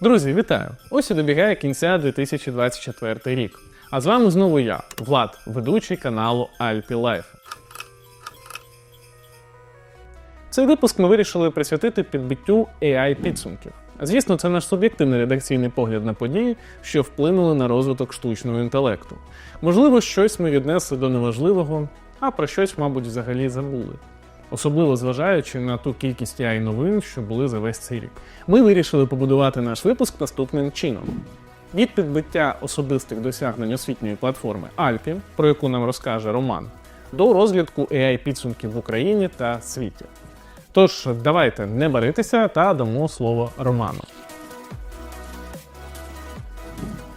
Друзі, вітаю! Ось і добігає кінця 2024 рік. А з вами знову я, Влад, ведучий каналу Alpi Life. Цей випуск ми вирішили присвятити підбиттю AI підсумків. Звісно, це наш суб'єктивний редакційний погляд на події, що вплинули на розвиток штучного інтелекту. Можливо, щось ми віднесли до неважливого, а про щось, мабуть, взагалі забули. Особливо зважаючи на ту кількість ai новин, що були за весь цей рік. Ми вирішили побудувати наш випуск наступним чином: від підбиття особистих досягнень освітньої платформи Альпі, про яку нам розкаже Роман, до розвідку ai підсумків в Україні та світі. Тож, давайте не баритися та дамо слово Роману.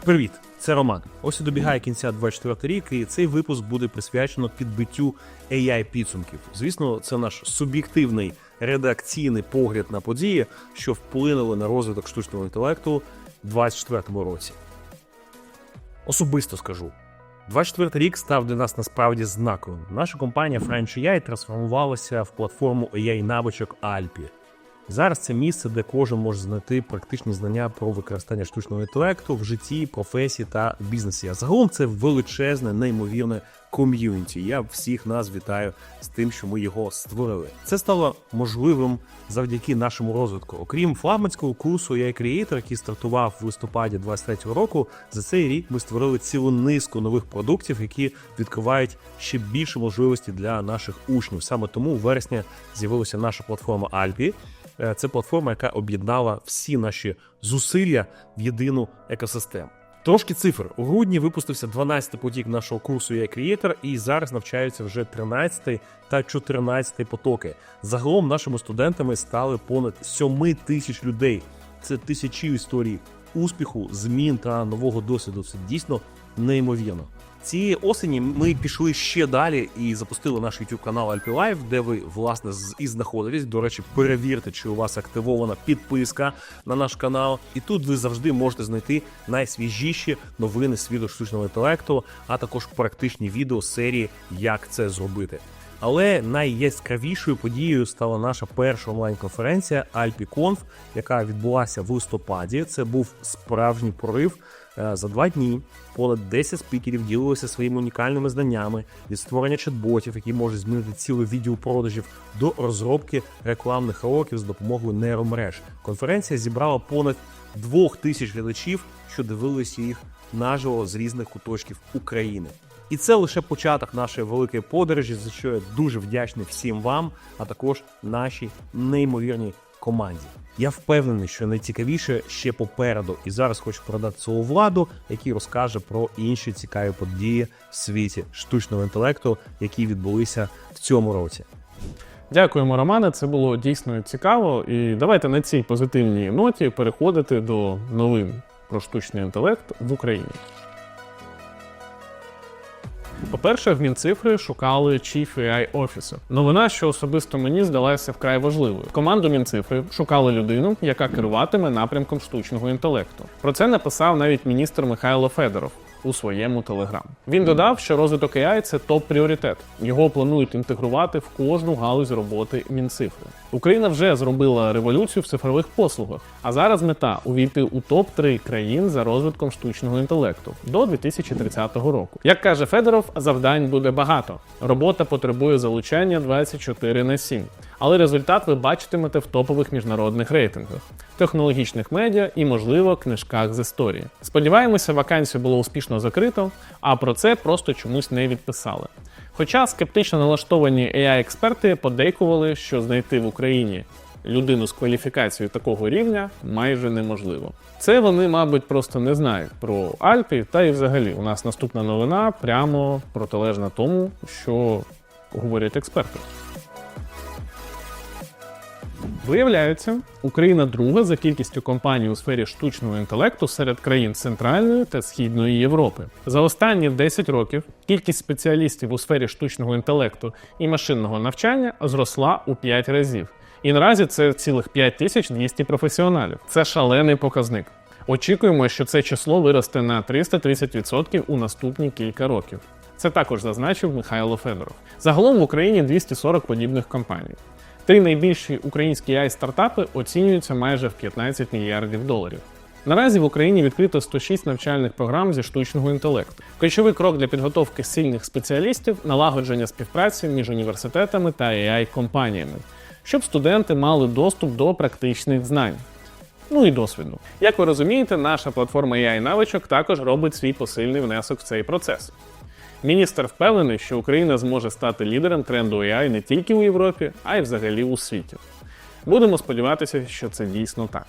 Привіт, це Роман. Ось і добігає кінця 24 рік, і цей випуск буде присвячено підбиттю AI підсумків. Звісно, це наш суб'єктивний редакційний погляд на події, що вплинули на розвиток штучного інтелекту в 24 році. Особисто скажу. 24 рік став для нас насправді знаковим. Наша компанія French AI трансформувалася в платформу AI навичок Alpi. Зараз це місце, де кожен може знайти практичні знання про використання штучного інтелекту в житті, професії та бізнесі. А загалом це величезне, неймовірне ком'юніті. Я всіх нас вітаю з тим, що ми його створили. Це стало можливим завдяки нашому розвитку. Окрім флагманського курсу AI Creator, який стартував в листопаді 23 року. За цей рік ми створили цілу низку нових продуктів, які відкривають ще більше можливості для наших учнів. Саме тому у вересні з'явилася наша платформа Alpi. Е, Це платформа, яка об'єднала всі наші зусилля в єдину екосистему. Трошки цифр. У грудні випустився 12-й потік нашого курсу AI Creator, і зараз навчаються вже 13-й та 14-й потоки. Загалом нашими студентами стали понад 7 тисяч людей. Це тисячі історій успіху, змін та нового досвіду. Це дійсно неймовірно. Цієї осені ми пішли ще далі і запустили наш YouTube канал Life, де ви власне і знаходитесь. До речі, перевірте, чи у вас активована підписка на наш канал. І тут ви завжди можете знайти найсвіжіші новини світу штучного інтелекту, а також практичні відео серії Як це зробити. Але найяскравішою подією стала наша перша онлайн-конференція AlpiConf, яка відбулася в листопаді. Це був справжній прорив. Е, За два дні понад 10 спікерів ділилися своїми унікальними знаннями від створення чат-ботів, які можуть змінити ціле відділ продажів, до розробки рекламних роликів з допомогою нейромереж. Конференція зібрала понад двох тисяч глядачів, що дивилися їх наживо з різних куточків України. І це лише початок нашої великої подорожі, за що я дуже вдячний всім вам, а також нашій неймовірній команді. Я впевнений, що найцікавіше ще попереду, і зараз хочу передати слово владу, який розкаже про інші цікаві події в світі штучного інтелекту, які відбулися в цьому році. Дякуємо, Романе. Це було дійсно цікаво. І давайте на цій позитивній ноті переходити до новин про штучний інтелект в Україні. По-перше, в Мінцифри шукали Chief AI Officer. Новина, що особисто мені здалася вкрай важливою. Команду Мінцифри шукали людину, яка керуватиме напрямком штучного інтелекту. Про це написав навіть міністр Михайло Федоров у своєму телеграм. Він додав, що розвиток AI – це топ-пріоритет. Його планують інтегрувати в кожну галузь роботи Мінцифри. Україна вже зробила революцію в цифрових послугах, а зараз мета увійти у топ-3 країн за розвитком штучного інтелекту до 2030 року. Як каже Федоров, завдань буде багато. Робота потребує залучання 24 на 7. Але результат ви бачитимете в топових міжнародних рейтингах, технологічних медіа і, можливо, книжках з історії. Сподіваємося, вакансію було успішно закрито, а про це просто чомусь не відписали. Хоча скептично налаштовані AI-експерти подейкували, що знайти в Україні людину з кваліфікацією такого рівня майже неможливо. Це вони, мабуть, просто не знають про Альпі, та і взагалі у нас наступна новина прямо протилежна тому, що говорять експерти. Виявляється, Україна друга за кількістю компаній у сфері штучного інтелекту серед країн Центральної та Східної Європи. За останні 10 років кількість спеціалістів у сфері штучного інтелекту і машинного навчання зросла у 5 разів. І наразі це цілих 5200 професіоналів. Це шалений показник. Очікуємо, що це число виросте на 330% у наступні кілька років. Це також зазначив Михайло Федоров. Загалом в Україні 240 подібних компаній. Три найбільші українські ai стартапи оцінюються майже в 15 мільярдів доларів. Наразі в Україні відкрито 106 навчальних програм зі штучного інтелекту. Ключовий крок для підготовки сильних спеціалістів налагодження співпраці між університетами та ai компаніями щоб студенти мали доступ до практичних знань. Ну і досвіду. Як ви розумієте, наша платформа ai навичок також робить свій посильний внесок в цей процес. Міністр впевнений, що Україна зможе стати лідером тренду AI не тільки у Європі, а й взагалі у світі. Будемо сподіватися, що це дійсно так.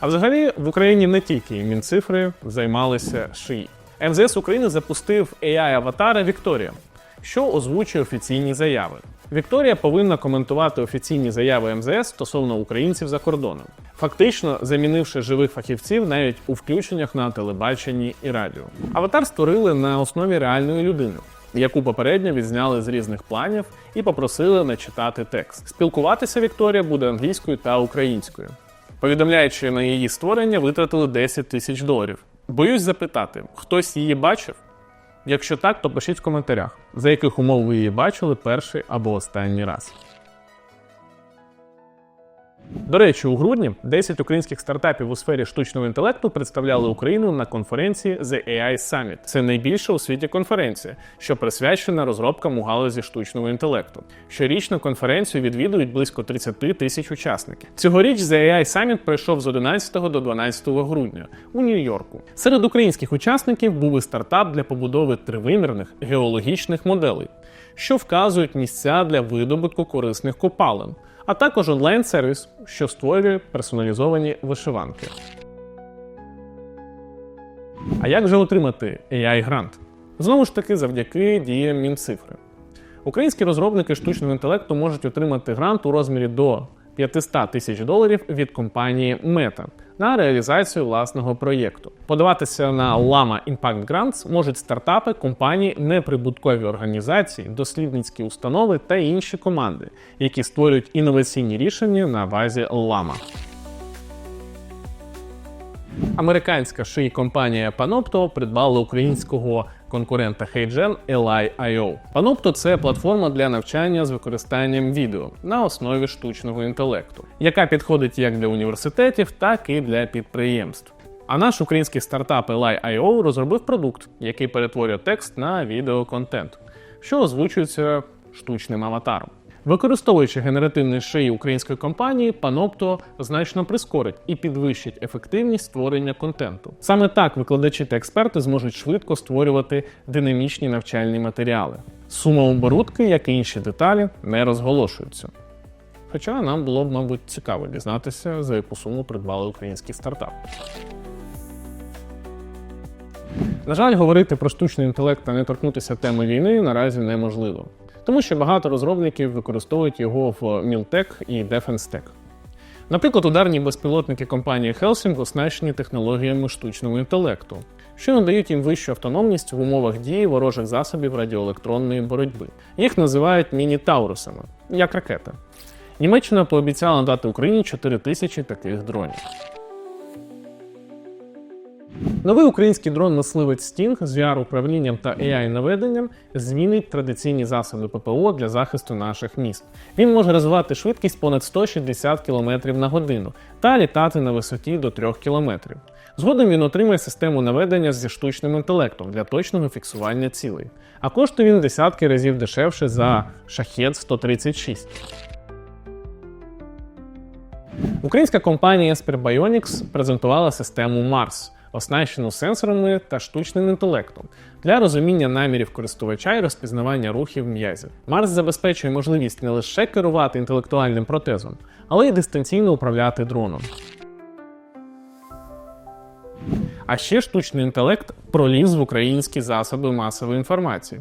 А взагалі в Україні не тільки Мінцифри займалися шиї. МЗС України запустив AI-аватара Вікторія, що озвучує офіційні заяви. Вікторія повинна коментувати офіційні заяви МЗС стосовно українців за кордоном, фактично замінивши живих фахівців навіть у включеннях на телебаченні і радіо. Аватар створили на основі реальної людини, яку попередньо відзняли з різних планів і попросили начитати текст. Спілкуватися Вікторія буде англійською та українською. Повідомляючи на її створення, витратили 10 тисяч доларів. Боюсь запитати, хтось її бачив? Якщо так, то пишіть в коментарях, за яких умов ви її бачили перший або останній раз. До речі, у грудні 10 українських стартапів у сфері штучного інтелекту представляли Україну на конференції The AI Summit. Це найбільша у світі конференція, що присвячена розробкам у галузі штучного інтелекту. Щорічно конференцію відвідують близько 30 тисяч учасників. Цьогоріч The AI Summit пройшов з 11 до 12 грудня у Нью-Йорку. Серед українських учасників був і стартап для побудови тривимірних геологічних моделей, що вказують місця для видобутку корисних копалин а також онлайн-сервіс, що створює персоналізовані вишиванки. А як же отримати AI-грант? Знову ж таки, завдяки діям Мінцифри. Українські розробники штучного інтелекту можуть отримати грант у розмірі до 500 тисяч доларів від компанії Meta на реалізацію власного проєкту. Подаватися на Lama Impact Grants можуть стартапи, компанії, неприбуткові організації, дослідницькі установи та інші команди, які створюють інноваційні рішення на базі Lama. Американська шиї компанія Panopto придбала українського конкурента HeyGen Eli.io. Panopto – це платформа для навчання з використанням відео на основі штучного інтелекту, яка підходить як для університетів, так і для підприємств. А наш український стартап Eli.io розробив продукт, який перетворює текст на відеоконтент, що озвучується штучним аватаром. Використовуючи генеративні шиї української компанії, Panopto значно прискорить і підвищить ефективність створення контенту. Саме так викладачі та експерти зможуть швидко створювати динамічні навчальні матеріали. Сума оборудки, як і інші деталі, не розголошуються. Хоча нам було б, мабуть, цікаво дізнатися, за яку суму придбали український стартап. На жаль, говорити про штучний інтелект та не торкнутися теми війни наразі неможливо тому що багато розробників використовують його в Мілтек і DefenseTech. Наприклад, ударні безпілотники компанії Helsing оснащені технологіями штучного інтелекту, що надають їм вищу автономність в умовах дії ворожих засобів радіоелектронної боротьби. Їх називають міні-таурусами, як ракета. Німеччина пообіцяла надати Україні 4 тисячі таких дронів. Новий український дрон мисливець Sting з VR-управлінням та AI-наведенням змінить традиційні засоби ППО для захисту наших міст. Він може розвивати швидкість понад 160 км на годину та літати на висоті до 3 км. Згодом він отримає систему наведення зі штучним інтелектом для точного фіксування цілей. А коштує він десятки разів дешевше за шахет 136. Українська компанія Esper Bionics презентувала систему Mars оснащену сенсорами та штучним інтелектом для розуміння намірів користувача і розпізнавання рухів м'язів. Марс забезпечує можливість не лише керувати інтелектуальним протезом, але й дистанційно управляти дроном. А ще штучний інтелект проліз в українські засоби масової інформації.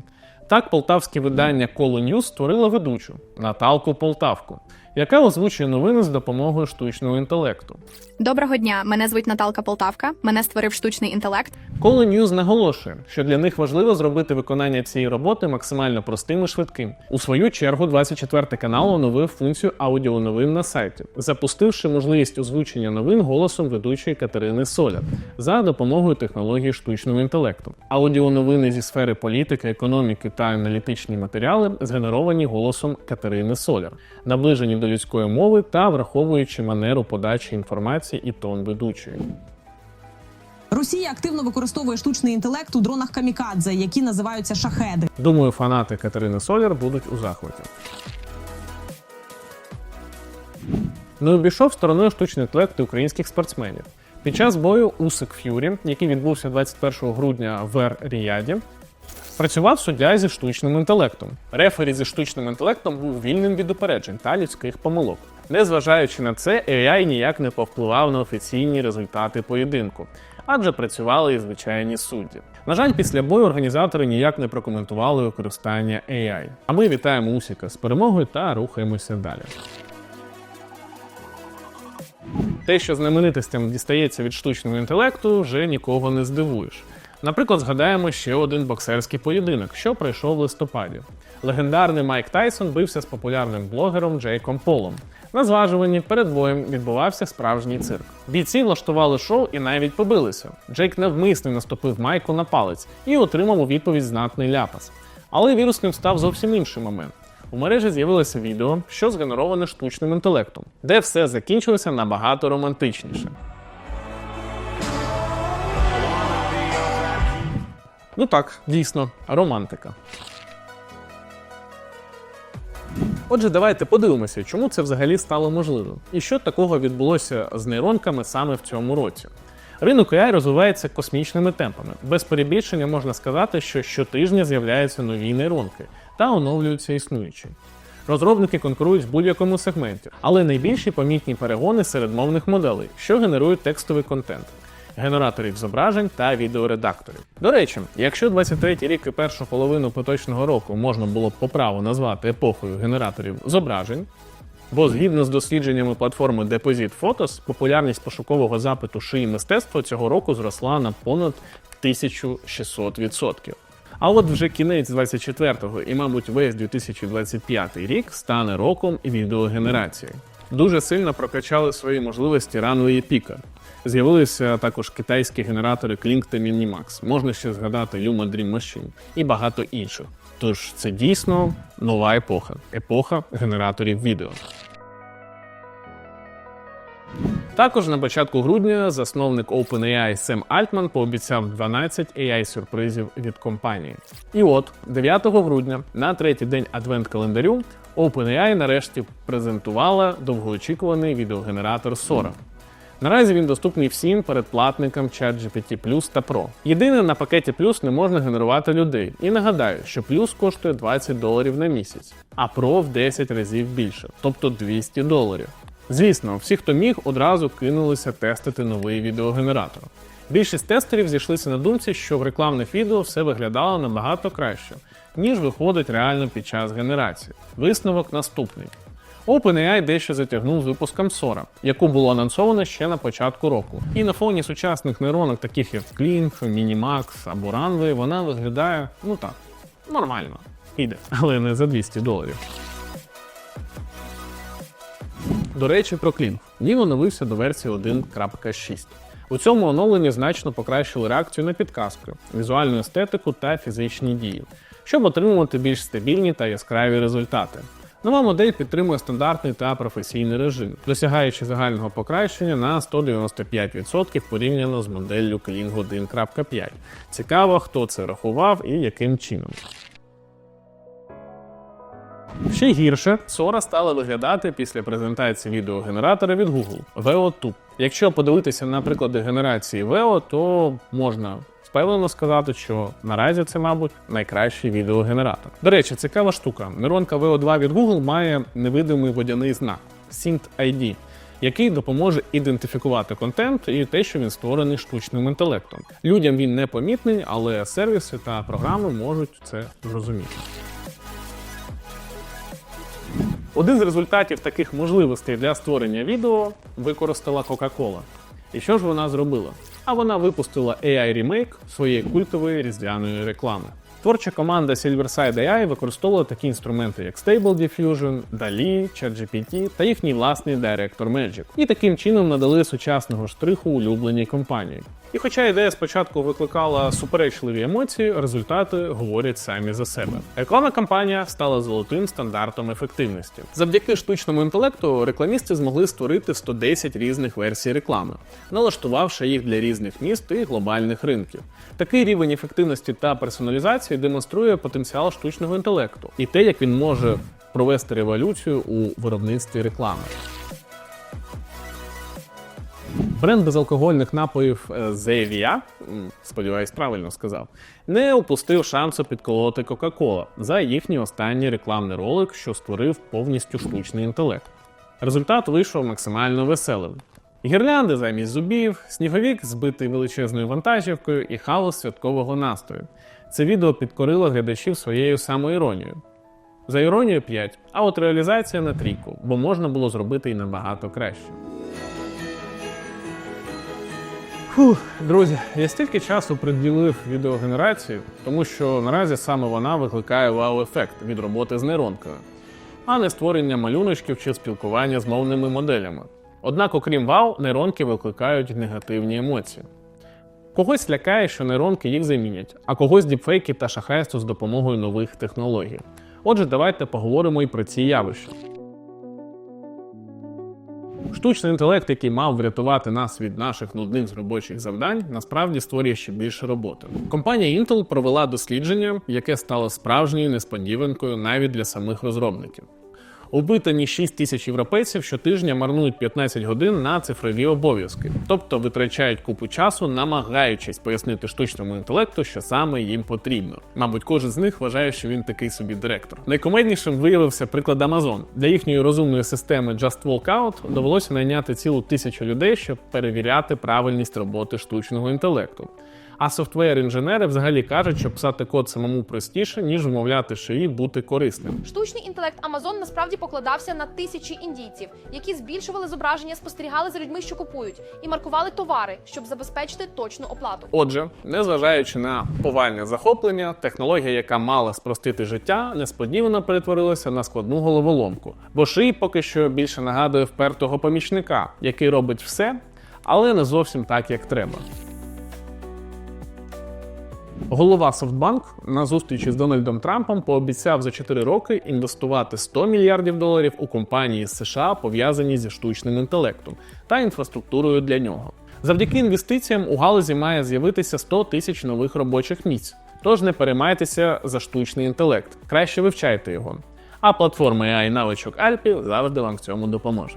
Так, полтавське видання Коло Ньюз створило ведучу Наталку Полтавку, яка озвучує новини з допомогою штучного інтелекту. Доброго дня, мене звуть Наталка Полтавка. Мене створив штучний інтелект. Коло Ньюз наголошує, що для них важливо зробити виконання цієї роботи максимально простим і швидким. У свою чергу, 24 канал оновив функцію аудіоновин на сайті, запустивши можливість озвучення новин голосом ведучої Катерини Соля за допомогою технології штучного інтелекту. Аудіоновини зі сфери політики, економіки та аналітичні матеріали згенеровані голосом Катерини Соляр, наближені до людської мови та враховуючи манеру подачі інформації і тон ведучої. Росія активно використовує штучний інтелект у дронах камікадзе, які називаються шахеди. Думаю, фанати Катерини Соляр будуть у захваті. Не обійшов стороною штучний інтелект українських спортсменів. Під час бою Усик Ф'юрі, який відбувся 21 грудня в Ер-Ріяді, працював суддя зі штучним інтелектом. Рефері зі штучним інтелектом був вільним від упереджень та людських помилок. Незважаючи на це, AI ніяк не повпливав на офіційні результати поєдинку, адже працювали і звичайні судді. На жаль, після бою організатори ніяк не прокоментували використання AI. А ми вітаємо Усіка з перемогою та рухаємося далі. Те, що знаменитостям дістається від штучного інтелекту, вже нікого не здивуєш. Наприклад, згадаємо ще один боксерський поєдинок, що пройшов в листопаді. Легендарний Майк Тайсон бився з популярним блогером Джейком Полом. На зважуванні перед боєм відбувався справжній цирк. Бійці влаштували шоу і навіть побилися. Джейк навмисно наступив Майку на палець і отримав у відповідь знатний ляпас. Але вірусним став зовсім інший момент. У мережі з'явилося відео, що згенероване штучним інтелектом, де все закінчилося набагато романтичніше. Ну так, дійсно, романтика. Отже, давайте подивимося, чому це взагалі стало можливим, і що такого відбулося з нейронками саме в цьому році. Ринок AI розвивається космічними темпами. Без перебільшення можна сказати, що щотижня з'являються нові нейронки та оновлюються існуючі. Розробники конкурують в будь-якому сегменті, але найбільші помітні перегони серед мовних моделей, що генерують текстовий контент, генераторів зображень та відеоредакторів. До речі, якщо 23-й рік і першу половину поточного року можна було б по праву назвати епохою генераторів зображень, Бо згідно з дослідженнями платформи Deposit Photos, популярність пошукового запиту шиї мистецтва цього року зросла на понад 1600%. А от вже кінець 24-го і, мабуть, весь 2025 рік стане роком відеогенерації. Дуже сильно прокачали свої можливості ранвої піка. З'явилися також китайські генератори Klink та Minimax. Можна ще згадати Luma Dream Machine і багато інших. Тож це дійсно нова епоха епоха генераторів відео. Також на початку грудня засновник OpenAI Сем Альтман пообіцяв 12 AI-сюрпризів від компанії. І от 9 грудня, на третій день адвент-календарю, OpenAI нарешті презентувала довгоочікуваний відеогенератор Sora. Наразі він доступний всім передплатникам ChatGPT Plus та Pro. Єдине, на пакеті Plus не можна генерувати людей. І нагадаю, що Plus коштує 20 доларів на місяць, а Pro в 10 разів більше, тобто 200 доларів. Звісно, всі, хто міг, одразу кинулися тестити новий відеогенератор. Більшість тестерів зійшлися на думці, що в рекламних відео все виглядало набагато краще, ніж виходить реально під час генерації. Висновок наступний. OpenAI дещо затягнув з випуском Sora, яку було анонсовано ще на початку року. І на фоні сучасних нейронок, таких як Kling, Minimax або Runway, вона виглядає, ну так, нормально. Іде, але не за 200 доларів. До речі, про Kling. Він оновився до версії 1.6. У цьому оновленні значно покращили реакцію на підказки, візуальну естетику та фізичні дії, щоб отримувати більш стабільні та яскраві результати. Нова модель підтримує стандартний та професійний режим, досягаючи загального покращення на 195% порівняно з моделлю Kling 1.5. Цікаво, хто це рахував і яким чином. Ще гірше, Sora стала виглядати після презентації відеогенератора від Google Veo 2. Якщо подивитися на приклади генерації Veo, то можна впевнено сказати, що наразі це, мабуть, найкращий відеогенератор. До речі, цікава штука. Нейронка Veo 2 від Google має невидимий водяний знак Synth ID, який допоможе ідентифікувати контент і те, що він створений штучним інтелектом. Людям він не помітний, але сервіси та програми можуть це зрозуміти. Один з результатів таких можливостей для створення відео використала Coca-Cola. І що ж вона зробила? А вона випустила AI ремейк своєї культової різдвяної реклами. Творча команда Silverside AI використовувала такі інструменти, як Stable Diffusion, DALL-E, ChatGPT та їхній власний Director Magic. І таким чином надали сучасного штриху улюбленій компанії. І хоча ідея спочатку викликала суперечливі емоції, результати говорять самі за себе. Рекламна кампанія стала золотим стандартом ефективності. Завдяки штучному інтелекту рекламісти змогли створити 110 різних версій реклами, налаштувавши їх для різних міст і глобальних ринків. Такий рівень ефективності та персоналізації демонструє потенціал штучного інтелекту і те, як він може провести революцію у виробництві реклами. Бренд безалкогольних напоїв е, Zevia, сподіваюсь, правильно сказав, не упустив шансу підколоти Coca-Cola за їхній останній рекламний ролик, що створив повністю штучний інтелект. Результат вийшов максимально веселим. Гірлянди замість зубів, сніговік, збитий величезною вантажівкою і хаос святкового настрою. Це відео підкорило глядачів своєю самоіронією. За іронію 5, а от реалізація на трійку, бо можна було зробити і набагато краще. Фух, друзі, я стільки часу приділив відеогенерації, тому що наразі саме вона викликає вау-ефект від роботи з нейронкою, а не створення малюночків чи спілкування з мовними моделями. Однак, окрім вау, нейронки викликають негативні емоції. Когось лякає, що нейронки їх замінять, а когось діпфейки та шахрайство з допомогою нових технологій. Отже, давайте поговоримо і про ці явища. Штучний інтелект, який мав врятувати нас від наших нудних робочих завдань, насправді створює ще більше роботи. Компанія Intel провела дослідження, яке стало справжньою несподіванкою навіть для самих розробників. Опитані 6 тисяч європейців щотижня марнують 15 годин на цифрові обов'язки, тобто витрачають купу часу, намагаючись пояснити штучному інтелекту, що саме їм потрібно. Мабуть, кожен з них вважає, що він такий собі директор. Найкомеднішим виявився приклад Amazon. Для їхньої розумної системи Just Walk Out довелося найняти цілу тисячу людей, щоб перевіряти правильність роботи штучного інтелекту. А софтвер-інженери взагалі кажуть, що писати код самому простіше, ніж вмовляти шиї бути корисним. Штучний інтелект Amazon насправді покладався на тисячі індійців, які збільшували зображення, спостерігали за людьми, що купують, і маркували товари, щоб забезпечити точну оплату. Отже, незважаючи на повальне захоплення, технологія, яка мала спростити життя, несподівано перетворилася на складну головоломку. Бо шиї поки що більше нагадує впертого помічника, який робить все, але не зовсім так, як треба. Голова Софтбанк на зустрічі з Дональдом Трампом пообіцяв за 4 роки інвестувати 100 мільярдів доларів у компанії США, пов'язані зі штучним інтелектом та інфраструктурою для нього. Завдяки інвестиціям у галузі має з'явитися 100 тисяч нових робочих місць. Тож не переймайтеся за штучний інтелект, краще вивчайте його. А платформа AI навичок Альпі завжди вам в цьому допоможе.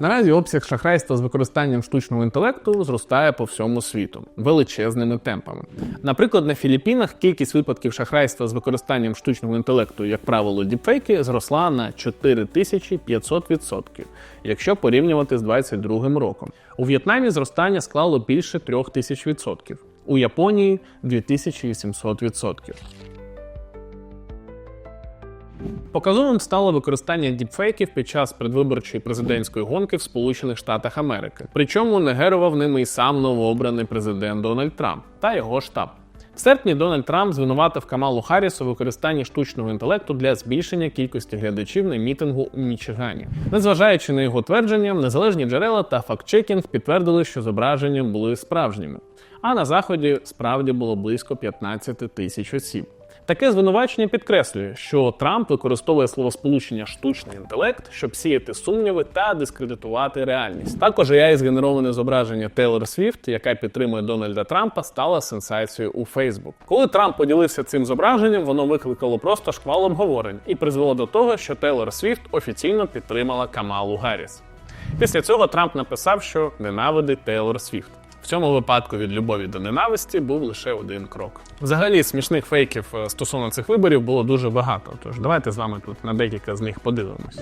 Наразі обсяг шахрайства з використанням штучного інтелекту зростає по всьому світу величезними темпами. Наприклад, на Філіппінах кількість випадків шахрайства з використанням штучного інтелекту, як правило, діпфейки, зросла на 4500%, якщо порівнювати з 2022 роком. У В'єтнамі зростання склало більше 3000%, у Японії 2800%. Показовим стало використання діпфейків під час предвиборчої президентської гонки в Сполучених Штатах Америки. Причому не герував ними і сам новообраний президент Дональд Трамп та його штаб. В серпні Дональд Трамп звинуватив Камалу Харріс у використанні штучного інтелекту для збільшення кількості глядачів на мітингу у Мічигані. Незважаючи на його твердження, незалежні джерела та фактчекінг підтвердили, що зображення були справжніми. А на заході справді було близько 15 тисяч осіб. Таке звинувачення підкреслює, що Трамп використовує словосполучення штучний інтелект, щоб сіяти сумніви та дискредитувати реальність. Також AI згенероване зображення Тейлор Свіфт, яка підтримує Дональда Трампа, стала сенсацією у Фейсбук. Коли Трамп поділився цим зображенням, воно викликало просто шквал обговорень і призвело до того, що Тейлор Свіфт офіційно підтримала Камалу Гарріс. Після цього Трамп написав, що ненавидить Тейлор Свіфт. В цьому випадку від любові до ненависті був лише один крок. Взагалі, смішних фейків е, стосовно цих виборів було дуже багато. Тож давайте з вами тут на декілька з них подивимось.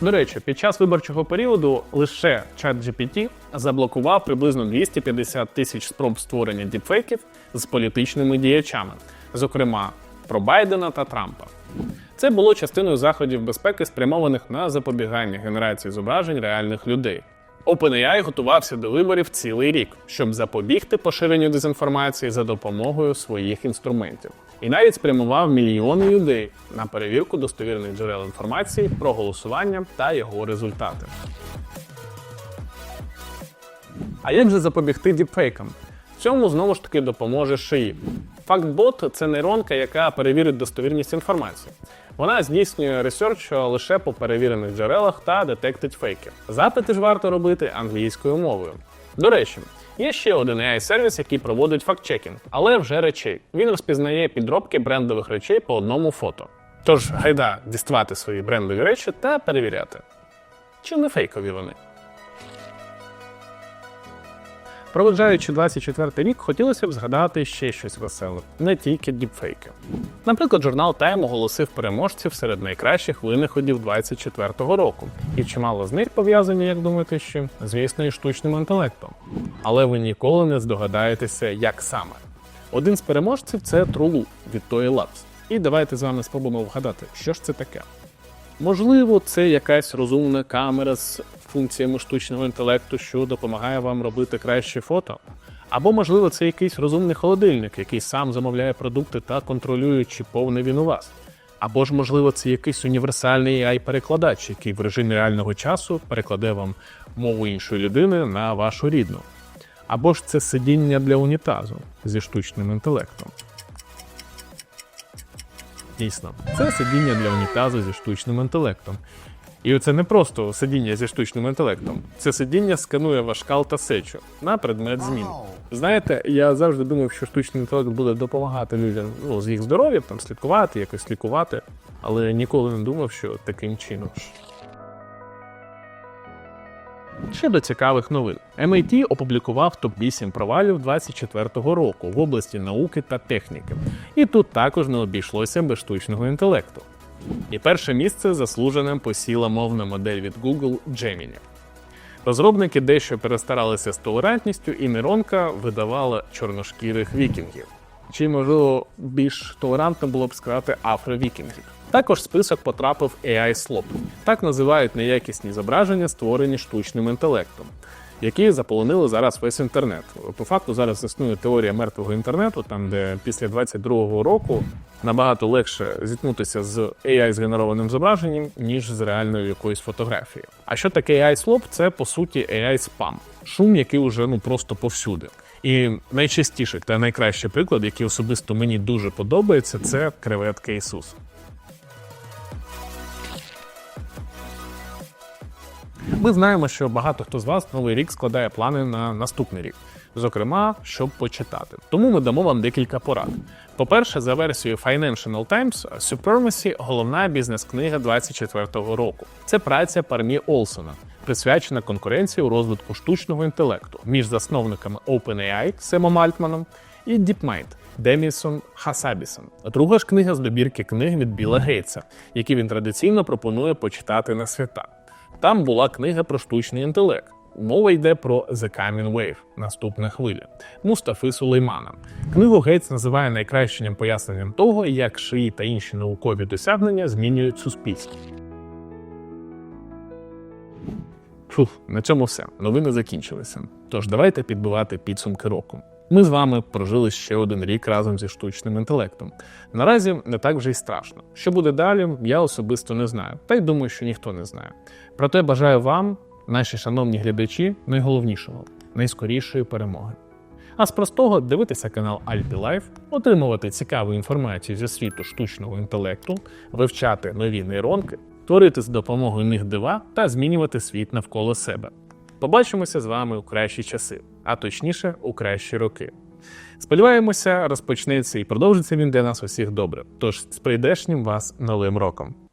До речі, під час виборчого періоду лише ChatGPT заблокував приблизно 250 тисяч спроб створення діпфейків з політичними діячами, зокрема про Байдена та Трампа. Це було частиною заходів безпеки, спрямованих на запобігання генерації зображень реальних людей. OpenAI готувався до виборів цілий рік, щоб запобігти поширенню дезінформації за допомогою своїх інструментів, і навіть спрямував мільйони людей на перевірку достовірних джерел інформації про голосування та його результати. А як же запобігти діпфейкам? В цьому знову ж таки допоможе шиї. Фактбот це нейронка, яка перевірить достовірність інформації. Вона здійснює ресерч лише по перевірених джерелах та детектить фейки. Запити ж варто робити англійською мовою. До речі, є ще один AI-сервіс, який проводить фактчекінг, але вже речей. Він розпізнає підробки брендових речей по одному фото. Тож гайда діставати свої брендові речі та перевіряти, чи не фейкові вони. Проведжаючи 24 рік, хотілося б згадати ще щось веселе, не тільки діпфейки. Наприклад, журнал Time оголосив переможців серед найкращих винаходів 24-го року, і чимало з них пов'язані, як думаєте, чим? Звісно, і штучним інтелектом. Але ви ніколи не здогадаєтеся, як саме. Один з переможців це Trulu від Toy Labs. І давайте з вами спробуємо вгадати, що ж це таке. Можливо, це якась розумна камера з функціями штучного інтелекту, що допомагає вам робити кращі фото. Або, можливо, це якийсь розумний холодильник, який сам замовляє продукти та контролює, чи повний він у вас. Або ж, можливо, це якийсь універсальний AI-перекладач, який в режимі реального часу перекладе вам мову іншої людини на вашу рідну. Або ж це сидіння для унітазу зі штучним інтелектом. Дійсно, це сидіння для унітазу зі штучним інтелектом. І це не просто сидіння зі штучним інтелектом. Це сидіння сканує ваш кал та сечу на предмет змін. Знаєте, я завжди думав, що штучний інтелект буде допомагати людям ну, з їх здоров'ям, там слідкувати, якось лікувати, але ніколи не думав, що таким чином. Ще до цікавих новин. MIT опублікував топ-8 провалів 24-го року в області науки та техніки. І тут також не обійшлося без штучного інтелекту. І перше місце заслуженим посіла мовна модель від Google Gemini. Розробники дещо перестаралися з толерантністю, і нейронка видавала чорношкірих вікінгів. Чи, можливо, більш толерантно було б сказати афровікінгів. Також список потрапив AI Slop. Так називають неякісні зображення, створені штучним інтелектом, які заполонили зараз весь інтернет. По факту зараз існує теорія мертвого інтернету, там де після 22-го року набагато легше зіткнутися з AI згенерованим зображенням, ніж з реальною якоюсь фотографією. А що таке AI Slop? Це по суті AI спам, шум, який уже ну просто повсюди. І найчастіший та найкращий приклад, який особисто мені дуже подобається, це креветка Ісус. Ми знаємо, що багато хто з вас новий рік складає плани на наступний рік, зокрема, щоб почитати. Тому ми дамо вам декілька порад. По-перше, за версією Financial Times, Supremacy – головна бізнес-книга 24-го року. Це праця Пармі Олсона, присвячена конкуренції у розвитку штучного інтелекту між засновниками OpenAI Семом Альтманом і DeepMind Демісом Хасабісом. Друга ж книга з добірки книг від Біла Гейтса, які він традиційно пропонує почитати на свята. Там була книга про штучний інтелект. Мова йде про The Coming Wave – наступна хвиля Мустафи Сулеймана. Книгу Гейтс називає найкращим поясненням того, як шиї та інші наукові досягнення змінюють суспільство. Фух, на цьому все. Новини закінчилися. Тож давайте підбивати підсумки року. Ми з вами прожили ще один рік разом зі штучним інтелектом. Наразі не так вже й страшно. Що буде далі, я особисто не знаю, та й думаю, що ніхто не знає. Проте бажаю вам, наші шановні глядачі, найголовнішого найскорішої перемоги. А з простого дивитися канал Alpi Life, отримувати цікаву інформацію зі світу штучного інтелекту, вивчати нові нейронки, творити з допомогою них дива та змінювати світ навколо себе. Побачимося з вами у кращі часи, а точніше у кращі роки. Сподіваємося, розпочнеться і продовжиться він для нас усіх добре. Тож з прийдешнім вас новим роком.